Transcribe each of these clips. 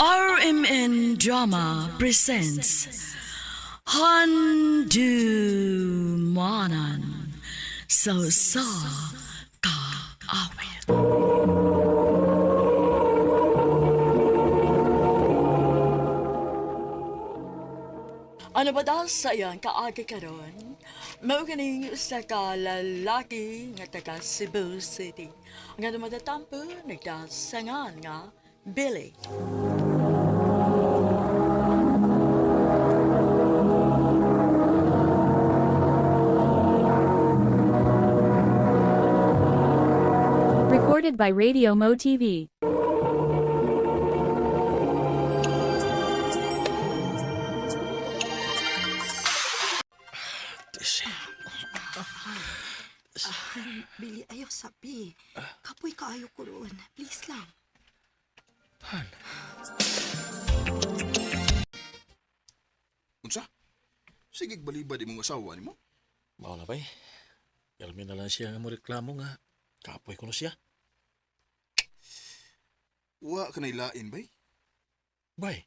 RMN Drama presents Handu Manan So Sa Ka Awit Ano ba daw sa iyan kaagi karon? Mao ganing usa ka lalaki nga taga Cebu City. Nga dumadatampo nagdasangan nga Billy. Recorded by Radio Mo TV. Bili, ayaw sabi. Kapoy kaayo ko roon. Please lang. Unsa? Sige balibad imong asawa nimo. Mao na bay. Kalmi na lang siya nga mo reklamo nga. Kapoy ko na siya. Wa ka lain bay. Bay,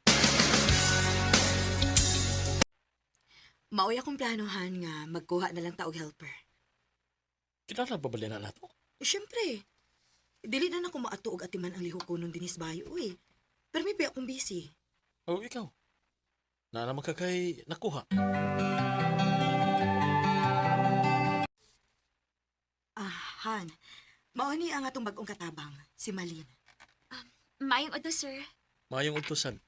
Maoy akong planohan nga magkuha na lang taog helper. kinala pa bali na nato. Eh, Siyempre, dili na na ko maatuog atiman ang liho ko nung dinis bayo, eh. Pero may pa akong busy. O ikaw. Na naman ka kay nakuha. Ah, Han. Mao ni ang atong bagong katabang, si Malin. Mayong odo, sir. Mayong utusan.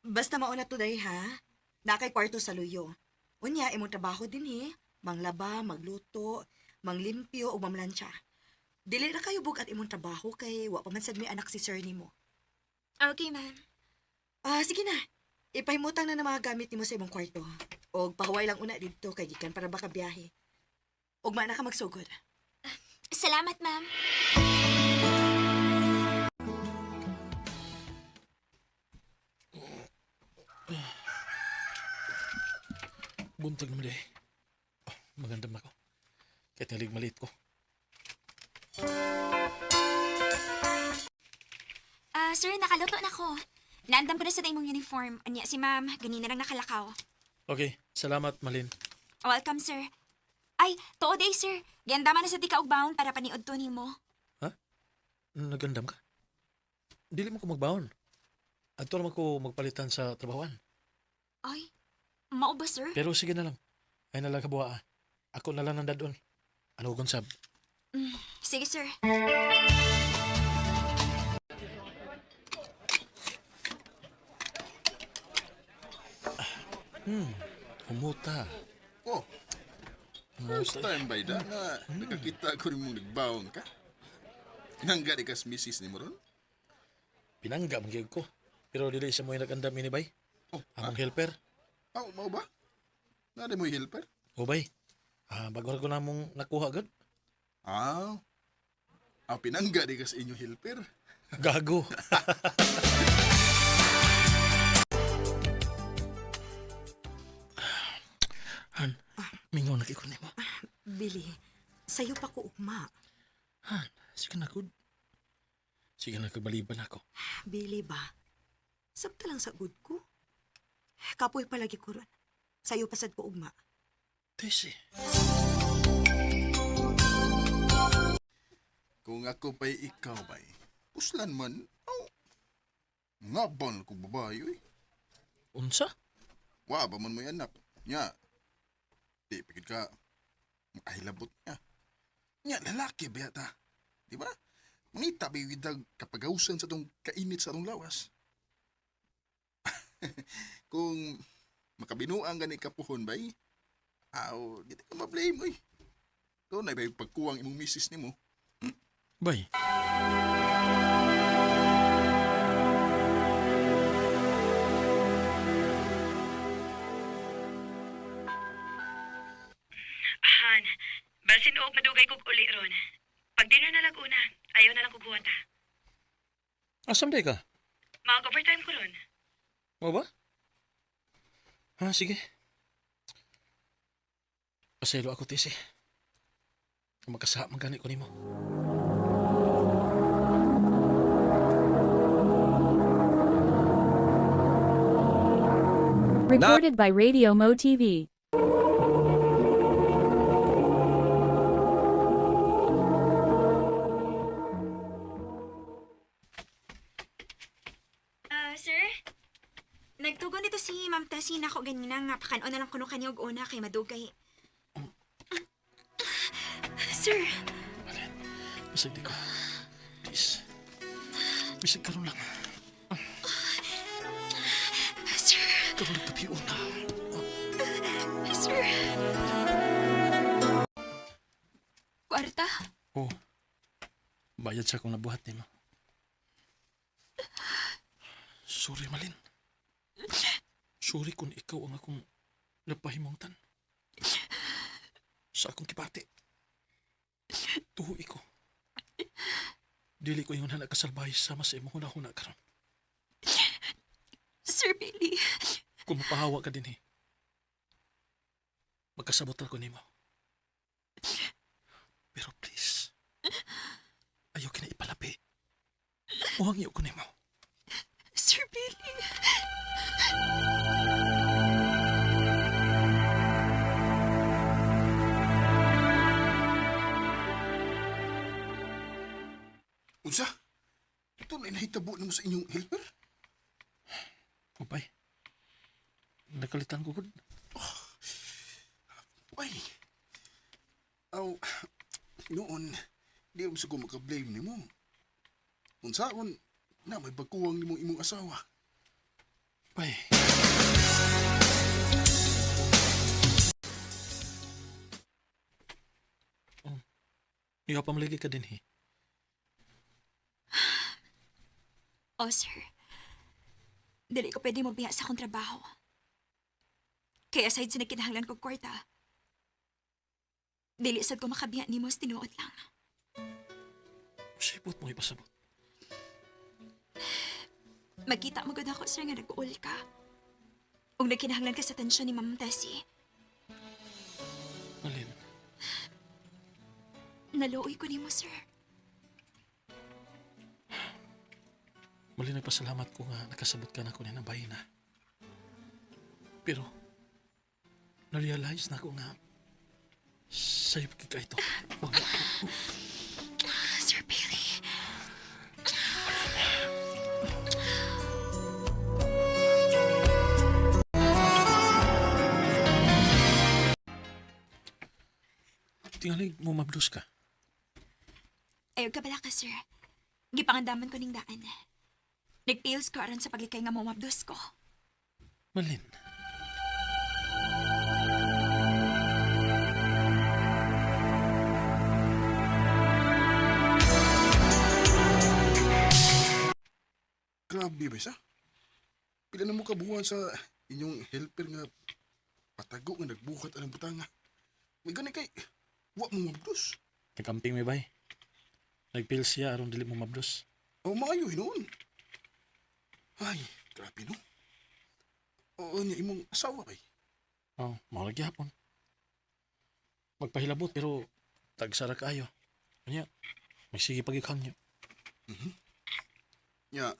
Basta mauna today, ha? Nakay kwarto sa luyo. Unya, imong trabaho din, eh. Manglaba, magluto, manglimpyo, o mamlansya. Dili na kayo bugat imong trabaho kay wa pa man sad may anak si sir nimo. Okay, ma'am. Ah, sige na. Ipahimutang na ng mga gamit nimo sa imong kwarto. O pahuway lang una dito kay gikan para baka biyahe. Ugma na ka magsugod. Salamat, ma'am. Buntag naman day. Oh, magandam ako. Kahit nalig malit ko. Ah, sir, nakaluto na ko. Naandam ko na sa imong uniform. Anya si ma'am, ganina lang nakalakaw. Okay, salamat Malin. Welcome, sir. Ay, tuod day, sir. Gandama na sa tika og baon para paniod to nimo. Nagandam ka? Dili mo ko magbaon. Adto naman ko magpalitan sa trabahoan. Ay, mao ba, sir? Pero sige na lang. Ay nalang kabuha. ah. Ako na lang nandadon. Ano kung sab? Sige, sir. Humuta. Oh, first time bay da nga nakakita ko nimo nagbaon ka. Nangga di kas misis nimo ron? Pinangga man gyud ko. Pero dili siya mo yung nagandam ini bay. Oh, Among helper. Ah, mao ba? Di mo helper? O bay. Ah, bago ko na mong nakuha gud. Ah, ah pinangga di kas inyo helper. Gago. Han, mingaw na kikon nimo. Billy, sayo pa ko ugma. Han, sige na good. Sige na kabaliban ako. Billy ba? Sabta lang sa good ko. Kapoy palagi ko ron. Sayo pasad ko ugma. Tesi. Kung ako pa'y ikaw bay, puslan man, oh, nga ban ko babae oy. Unsa? Wa ba man mo anak? Nya. Di pikit ka makahilabot niya. Nya lalaki ba yata? Di ba? Mangita ba yung kapagawsan sa tong kainit sa tong lawas? Kung makabinuang gani kapuhon bay, aw, di ka ma-blame oy. Doon na ba yung pagkuwang imong misis nimo? Bay. Han, balsin og madugay kog uli ron. Pag dinner na lag una, ayaw na lang kog huwata. Asam ka? Mag-overtime ko ron. O ba? Ha, sige. Paselo ako, Tese. Magkasahap man gani ko ni mo. Recorded by Radio Mo TV. Nagtugon dito si Ma'am Tessie na ako ganina nga pakano na lang kuno kaniya og una kay madugay. Sir, Malin, bisag di ko. Please. Bisag karon lang. sir, Karon nagpapiyon na. sir. Kwarta? Oh. Bayad sa akong nabuhat ni mo. Sorry, Malin. Sorry kung ikaw ang akong napahimungtan. Sa akong kipati. Tuhoy ko. Dili ko yung nakasalbahay sama sa imong huna-huna karon. Sir Billy. Kung mapahawa ka din eh. Magkasabot ako nimo. Pero please, ayaw kina ipalapi. Muhangyo ko nimo. Sir Unsa? Ito na inahitabo na mo sa inyong helper? Upay. Nakalitan ko gud. Ay. Aw, noon, di mo siguro makablame ni mo. Unsa kon na may bagkuwang ni mong imong asawa. Upay. Oh. Iya pa maligi ka din eh. Oh, sir. Dili ko pwede mabiya sa akong trabaho. Kaya aside sa nagkinahanglan ko kwarta, dili sad ko makabiya ni mo sa tinuod lang. Sipot mo ipasabot. Magkita mo gud ako, sir, nga nag-uol ka. Kung nagkinahanglan ka sa tensyon ni Ma'am Tessie, Malin, naluoy ko ni mo, sir. Mali nagpasalamat ko nga nakasabot ka na ko ng bahay na. Pero, na-realize na ko nga sa'yo ka ito. Wag na. Sir Billy. Tingalig mo mablos ka. Ayaw ka bala ka, sir. Gipangandaman ko ning daan. Nag-pills ko aron sa paglikay nga mumabdos ko. Malin. Grabe ba sa? Pila na mo kabuhan sa inyong helper nga patago nga nagbukat ang butanga. May gani kay, wa mo mabdos. Nagkamping may bay. Nagpil siya aron dili mo mablos. O maayo noon. Ay, grabe no. Oo niya imong asawa kay. Oh, mahal hapon. Magpahilabot pero tagsara kayo. Kanya, may sige pagikang niyo. Nya,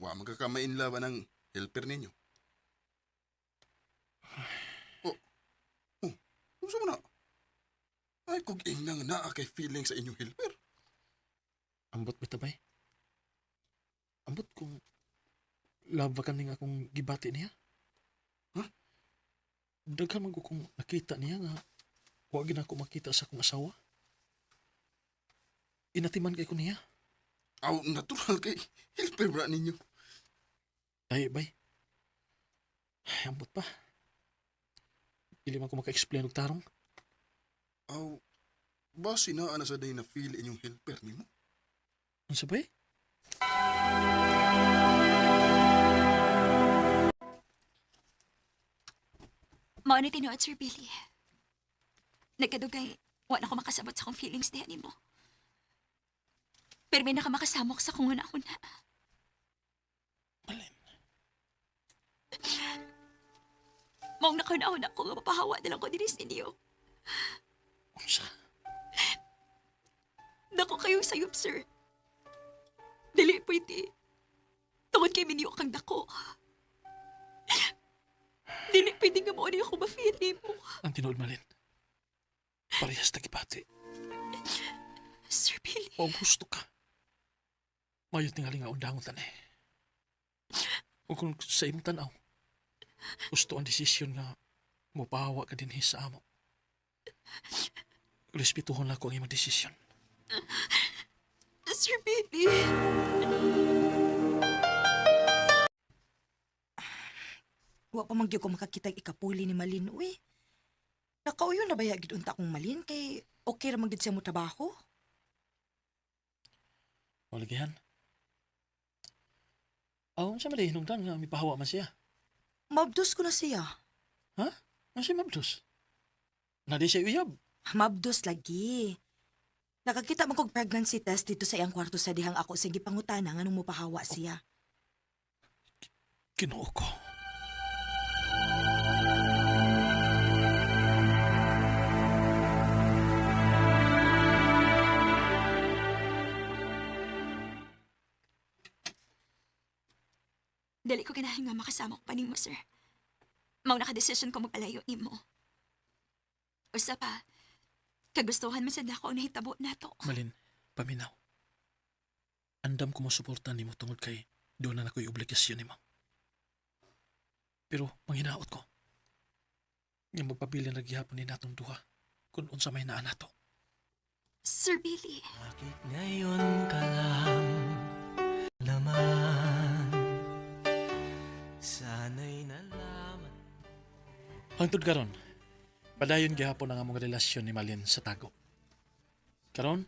wa magkakamain laban ng helper ninyo. Oh, oh, gusto mo na? Ay, kung inang naa kay feeling sa inyong helper. Ambot bita bay. Ambot kung love ka ning akong gibati niya. Huh? Daghan man ko kung nakita niya nga wa gid ako makita sa akong asawa. Inatiman kay ko niya. Aw, natural kay helper bra ninyo. Ay, bay. Ay, ambot pa. Dili man ko maka-explain og tarong. Aw, ba sinaan na sa day na feel inyong helper nimo? Unsa bay? Mao ni tinuod, Sir Billy. Nagkadugay, wa na ko makasabot sa akong feelings diha nimo. Pero may nakamakamok sa kong una-una. Malin. Maong nakauna-una ko nga mapahawa na lang ko dinis ninyo. Unsa? Dako kayo sayop, sir. Dili pwede. Tungod kay minyo kang dako. Dili pwede nga mo ako ma-feeling mo. Ang tinuod malin. Parehas na kipati. Sir Billy, O gusto ka. Mayot tingali nga undangon tan eh. O kung sa imong tanaw, gusto ang desisyon nga mupahawa ka din sa amo. Respetuhon lang ko ang imong desisyon. Sir Billy. Wa pa man gyud ko makakita ikapuli ni Malin, uy. Nakauyo na ba ya gid unta kong Malin kay okay ra man gid siya mo trabaho? Walagihan. Aw, sa mali hinungdan nga mipahawa man siya. Mabdos ko na siya. Ha? Ano si Mabdos? Nadi siya uyab. Mabdos lagi. Nakakita man kog pregnancy test dito sa iyang kwarto sa dihang ako sige pangutana nga nung mopahawa siya. Kinuo ko. Dali ko ganahin nga makasama ko pa mo, sir. Mau nakadesisyon ko magpalayo ni mo. Usa pa, kagustuhan man sa dako na hitabo na to. Malin, paminaw. Andam ko mo suportan ni mo tungod kay doon na ako'y obligasyon ni mo. Pero manghinaot ko. Nga magpabili na gihapon ni natong duha kung unsa may naa nato. Sir Billy, Bakit ngayon ka lang Hangtod karon, padayon gihapon ang among relasyon ni Malin sa tago. Karon,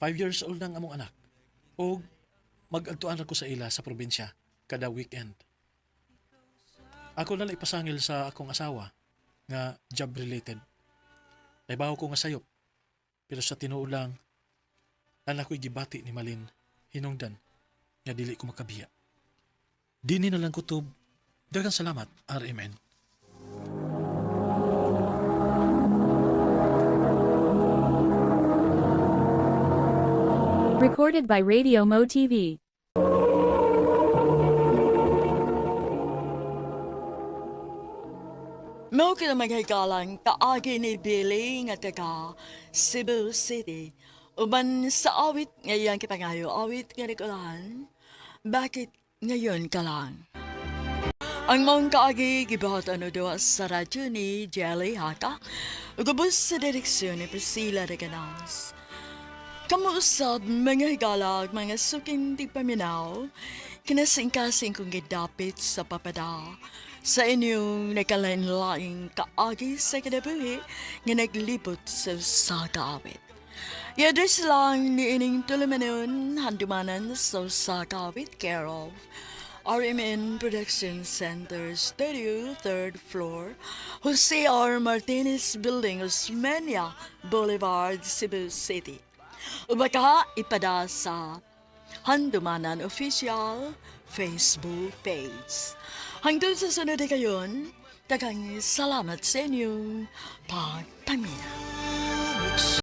five years old na ang among anak. O mag-agtuan ko sa ila sa probinsya kada weekend. Ako na ipasangil sa akong asawa nga job related. Naibaw ko nga sayop. Pero sa tinuo lang, anak ko'y gibati ni Malin hinungdan nga dili ko makabiya. Dini na lang kutob. Dagang salamat, RMN. Recorded by Radio Mo TV. Na maghikalang kaagi ni Billy nga taga Cebu City. Uban sa awit ngayon kipangayo, awit nga nikulahan. Bakit ngayon ka lang? Ang mong kaagi gibuhat ano doa sa radyo ni Jelly Haka. Ugubos sa direksyon ni Priscilla Reganas. Kamuusab mga higalag, mga suking di paminaw, kinasing-kasing kong gidapit sa papada sa inyong nakalain-laing kaagi sa kinabuhi nga naglibot sa sakawit. Yadres lang ni ining tulumanon handumanan sa sakawit care of RMN Production Center Studio, 3rd floor, Jose R. Martinez Building, Osmeña Boulevard, Cebu City. Ubaka ipada sa Handumanan Official Facebook page. Hanggang sa sunod na kayon, salamat sa inyong pagpamina.